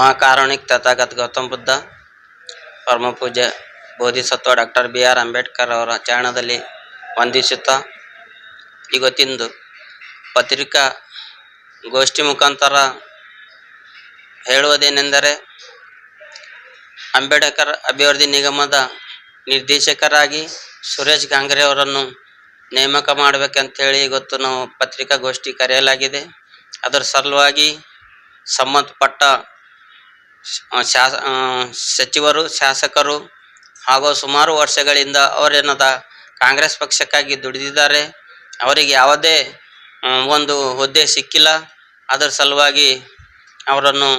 ಮಹಾಕಾರುಣಿಕ ತಥಾಗತ್ ಗೌತಮ ಬುದ್ಧ, ಪರಮ ಪೂಜ್ಯ Bodhisattva doctor B R Ambedkar ಅವರ ಚರಣದಲ್ಲಿ ವಂದಿಸುತ್ತಾ ಇವತ್ತಿಂದು ಪತ್ರಿಕಾ ಗೋಷ್ಠಿ ಮುಖಾಂತರ ಹೇಳುವುದೇನೆಂದರೆ ಅಂಬೇಡ್ಕರ್ ಅಭಿವೃದ್ಧಿ ನಿಗಮದ ನಿರ್ದೇಶಕರಾಗಿ ಸುರೇಶ್ ಗಾಂಗ್ರೆ ಅವರನ್ನು ನೇಮಕ ಮಾಡಬೇಕಂತೇಳಿ ಇವತ್ತು ನಾವು ಪತ್ರಿಕಾಗೋಷ್ಠಿ ಕರೆಯಲಾಗಿದೆ. ಅದರ ಸಲುವಾಗಿ ಸಂಬಂಧಪಟ್ಟ ಶಾಸ ಸಚಿವರು, ಶಾಸಕರು ಹಾಗೂ ಸುಮಾರು ವರ್ಷಗಳಿಂದ ಅವರೇನದ ಕಾಂಗ್ರೆಸ್ ಪಕ್ಷಕ್ಕಾಗಿ ದುಡಿದಿದ್ದಾರೆ. ಅವರಿಗೆ ಯಾವುದೇ ಒಂದು ಹುದ್ದೆ ಸಿಕ್ಕಿಲ್ಲ. ಅದರ ಸಲುವಾಗಿ ಅವರನ್ನು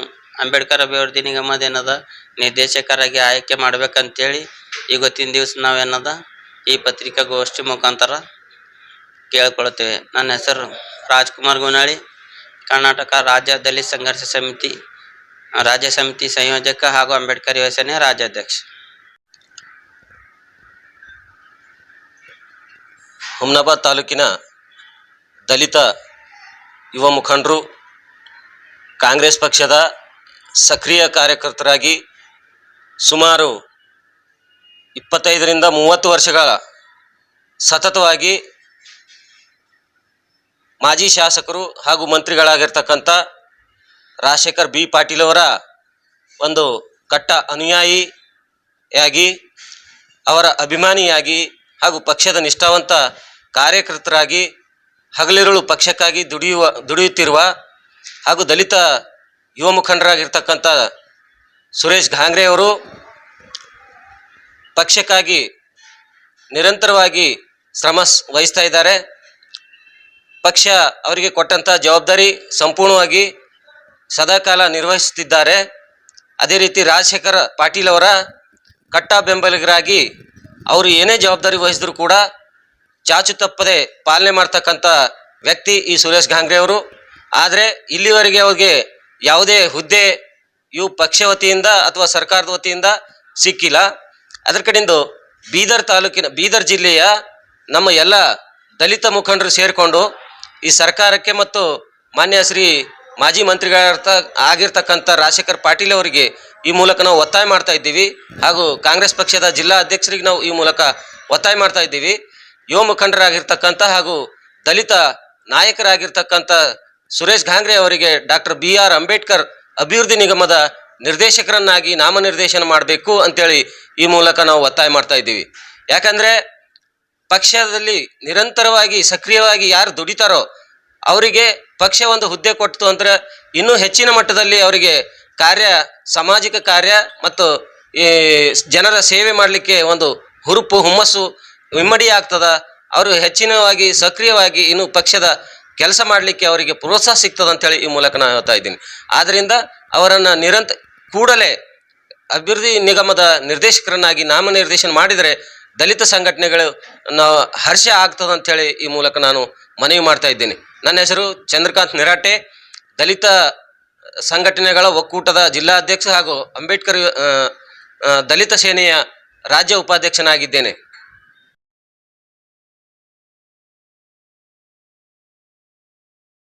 ಅಂಬೇಡ್ಕರ್ ಅಭಿವೃದ್ಧಿ ನಿಗಮದ ಏನದ ನಿರ್ದೇಶಕರಾಗಿ ಆಯ್ಕೆ ಮಾಡ್ಬೇಕಂತೇಳಿ ಇವತ್ತಿನ ದಿವಸ ನಾವೇನದ ಈ ಪತ್ರಿಕಾಗೋಷ್ಠಿ ಮುಖಾಂತರ ಕೇಳ್ಕೊಳ್ತೇವೆ. ನನ್ನ ಹೆಸರು ರಾಜ್ಕುಮಾರ್ ಗುನಾಳಿ. ಕರ್ನಾಟಕ ರಾಜ್ಯ ದಲಿತ ಸಂಘರ್ಷ ಸಮಿತಿ ರಾಜ್ಯ ಸಮಿತಿ ಸಂಯೋಜಕ ಹಾಗೂ ಅಂಬೇಡ್ಕರ್ ಯೋಜನೆ ರಾಜ್ಯಾಧ್ಯಕ್ಷ. ಹುಮ್ನಾಬಾದ್ ತಾಲೂಕಿನ ದಲಿತ ಯುವ ಮುಖಂಡರು ಕಾಂಗ್ರೆಸ್ ಪಕ್ಷದ ಸಕ್ರಿಯ ಕಾರ್ಯಕರ್ತರಾಗಿ ಸುಮಾರು ಇಪ್ಪತ್ತೈದರಿಂದ ಮೂವತ್ತು ವರ್ಷಗಳ ಸತತವಾಗಿ ಮಾಜಿ ಶಾಸಕರು ಹಾಗೂ ಮಂತ್ರಿಗಳಾಗಿರ್ತಕ್ಕಂಥ ರಾಜಶೇಖರ್ ಬಿ ಪಾಟೀಲ್ ಅವರ ಒಂದು ಕಟ್ಟ ಅನುಯಾಯಿಯಾಗಿ, ಅವರ ಅಭಿಮಾನಿಯಾಗಿ ಹಾಗೂ ಪಕ್ಷದ ನಿಷ್ಠಾವಂತ ಕಾರ್ಯಕರ್ತರಾಗಿ, ಹಗಲಿರುಳು ಪಕ್ಷಕ್ಕಾಗಿ ದುಡಿಯುವ, ದುಡಿಯುತ್ತಿರುವ ಹಾಗೂ ದಲಿತ ಯುವ ಮುಖಂಡರಾಗಿರ್ತಕ್ಕಂಥ ಸುರೇಶ್ ಘಾಂಗ್ರೆ ಅವರು ಪಕ್ಷಕ್ಕಾಗಿ ನಿರಂತರವಾಗಿ ಶ್ರಮ ವಹಿಸ್ತಾ ಇದ್ದಾರೆ. ಪಕ್ಷ ಅವರಿಗೆ ಕೊಟ್ಟಂಥ ಜವಾಬ್ದಾರಿ ಸಂಪೂರ್ಣವಾಗಿ ಸದಾಕಾಲ ನಿರ್ವಹಿಸುತ್ತಿದ್ದಾರೆ. ಅದೇ ರೀತಿ ರಾಜಶೇಖರ ಪಾಟೀಲ್ ಅವರ ಕಟ್ಟ ಬೆಂಬಲಿಗರಾಗಿ ಅವರು ಏನೇ ಜವಾಬ್ದಾರಿ ವಹಿಸಿದ್ರು ಕೂಡ ಚಾಚು ತಪ್ಪದೆ ಪಾಲನೆ ಮಾಡ್ತಕ್ಕಂಥ ವ್ಯಕ್ತಿ ಈ ಸುರೇಶ್ ಗಾಂಗ್ರೆ ಅವರು. ಆದರೆ ಇಲ್ಲಿವರೆಗೆ ಅವ್ರಿಗೆ ಯಾವುದೇ ಹುದ್ದೆ ಇವು ಪಕ್ಷ ವತಿಯಿಂದ ಅಥವಾ ಸರ್ಕಾರದ ವತಿಯಿಂದ ಸಿಕ್ಕಿಲ್ಲ. ಅದರ ಕಡೆಯಿಂದ ಬೀದರ್ ತಾಲೂಕಿನ, ಬೀದರ್ ಜಿಲ್ಲೆಯ ನಮ್ಮ ಎಲ್ಲ ದಲಿತ ಮುಖಂಡರು ಸೇರಿಕೊಂಡು ಈ ಸರ್ಕಾರಕ್ಕೆ ಮತ್ತು ಮಾನ್ಯ ಶ್ರೀ ಮಾಜಿ ಮಂತ್ರಿಗಳರ್ಥ ಆಗಿರ್ತಕ್ಕಂಥ ರಾಜಶೇಖರ್ ಪಾಟೀಲ್ ಅವರಿಗೆ ಈ ಮೂಲಕ ನಾವು ಒತ್ತಾಯ ಮಾಡ್ತಾ ಇದ್ದೀವಿ. ಹಾಗೂ ಕಾಂಗ್ರೆಸ್ ಪಕ್ಷದ ಜಿಲ್ಲಾ ಅಧ್ಯಕ್ಷರಿಗೆ ನಾವು ಈ ಮೂಲಕ ಒತ್ತಾಯ ಮಾಡ್ತಾ ಇದ್ದೀವಿ. ಯುವ ಮುಖಂಡರಾಗಿರ್ತಕ್ಕಂಥ ಹಾಗೂ ದಲಿತ ನಾಯಕರಾಗಿರ್ತಕ್ಕಂಥ ಸುರೇಶ್ ಘಾಂಗ್ರೆ ಅವರಿಗೆ ಡಾಕ್ಟರ್ ಬಿ ಆರ್ ಅಂಬೇಡ್ಕರ್ ಅಭಿವೃದ್ಧಿ ನಿಗಮದ ನಿರ್ದೇಶಕರನ್ನಾಗಿ ನಾಮನಿರ್ದೇಶನ ಮಾಡಬೇಕು ಅಂತೇಳಿ ಈ ಮೂಲಕ ನಾವು ಒತ್ತಾಯ ಮಾಡ್ತಾ ಇದ್ದೀವಿ. ಯಾಕಂದ್ರೆ ಪಕ್ಷದಲ್ಲಿ ನಿರಂತರವಾಗಿ ಸಕ್ರಿಯವಾಗಿ ಯಾರು ದುಡಿತಾರೋ ಅವರಿಗೆ ಪಕ್ಷ ಒಂದು ಹುದ್ದೆ ಕೊಟ್ಟು ಅಂದ್ರೆ ಇನ್ನೂ ಹೆಚ್ಚಿನ ಮಟ್ಟದಲ್ಲಿ ಅವರಿಗೆ ಕಾರ್ಯ, ಸಾಮಾಜಿಕ ಕಾರ್ಯ ಮತ್ತು ಈ ಜನರ ಸೇವೆ ಮಾಡಲಿಕ್ಕೆ ಒಂದು ಹುರುಪು, ಹುಮ್ಮಸ್ಸು ಇಮ್ಮಡಿ ಆಗ್ತದ ಅವರು ಹೆಚ್ಚಿನವಾಗಿ ಸಕ್ರಿಯವಾಗಿ ಇನ್ನು ಪಕ್ಷದ ಕೆಲಸ ಮಾಡಲಿಕ್ಕೆ ಅವರಿಗೆ ಪ್ರೋತ್ಸಾಹ ಸಿಗ್ತದೆ ಅಂತೇಳಿ ಈ ಮೂಲಕ ನಾನು ಹೇಳ್ತಾ ಇದ್ದೀನಿ. ಆದ್ದರಿಂದ ಅವರನ್ನು ನಿರಂತರ ಕೂಡಲೇ ಅಭಿವೃದ್ಧಿ ನಿಗಮದ ನಿರ್ದೇಶಕರನ್ನಾಗಿ ನಾಮನಿರ್ದೇಶನ ಮಾಡಿದರೆ ದಲಿತ ಸಂಘಟನೆಗಳು ಹರ್ಷ ಆಗ್ತದೆ ಅಂತೇಳಿ ಈ ಮೂಲಕ ನಾನು ಮನವಿ ಮಾಡ್ತಾ ಇದ್ದೀನಿ. ನನ್ನ ಹೆಸರು ಚಂದ್ರಕಾಂತ್ ನಿರಾಟೆ. ದಲಿತ ಸಂಘಟನೆಗಳ ಒಕ್ಕೂಟದ ಜಿಲ್ಲಾಧ್ಯಕ್ಷ ಹಾಗೂ ಅಂಬೇಡ್ಕರ್ ದಲಿತ ಸೇನೆಯ ರಾಜ್ಯ ಉಪಾಧ್ಯಕ್ಷನಾಗಿದ್ದೇನೆ.